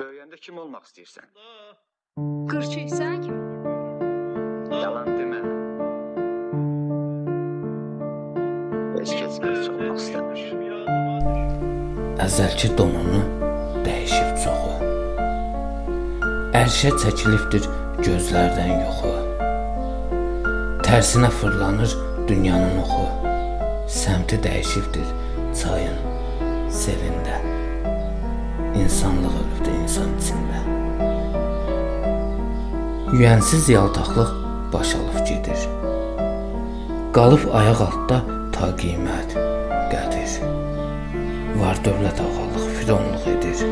Böyüyəndə kim olmaq istəyirsən? Qırçı sən kim? Yalan demə. Heç kəs qırçı olmaq istəmir. Əzəlki donunu dəyişib çoxu. Ərşə çəkilibdir gözlərdən yoxu. Tərsinə fırlanır dünyanın oxu. Səmti dəyişibdir çayın selində. İnsanlıq ölübdür Yüyənsiz yaltaqlıq baş alıb gedir. Qalıb ayaq altda ta qiymət qədir. Var dövlət ağalıq fironluq edir.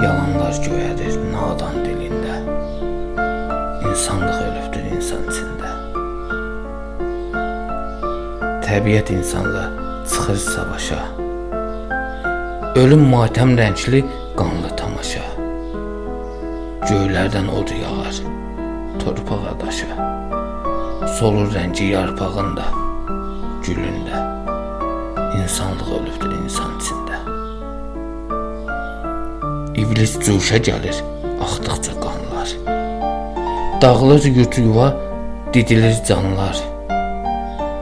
Yalanlar göyədir nadan dilində. İnsanlıq ölübdür insan içində. Təbiət insanla çıxır savaşa. Ölüm matəm rəngli qanlı tamaşa. Göylərdən od yağar torpağa daşa. Solur rəngi yarpağın da, gülün də. İnsanlıq ölübdür insan içində. İblis cuşa gəlir, axdıqca qanlar. Dağılır yurt yuva, didilir canlar.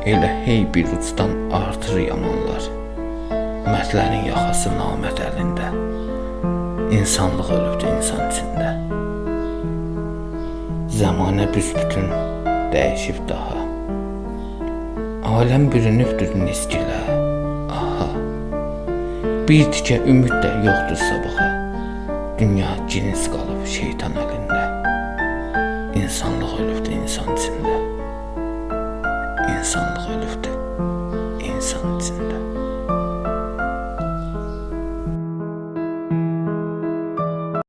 Elə hey bir ucdan artır yamanlar. Mətlərin yaxası namət əlində. İnsanlıq ölübdür insan Zamanə büsbütün dəyişib daha. Aləm bürünübdür niskilə. Aha. Bir tikə ümid də yoxdur sabaha. Dünya cins qalıb şeytan əlində. İnsanlıq ölübdür insan içində. İnsanlıq ölübdür insan içində.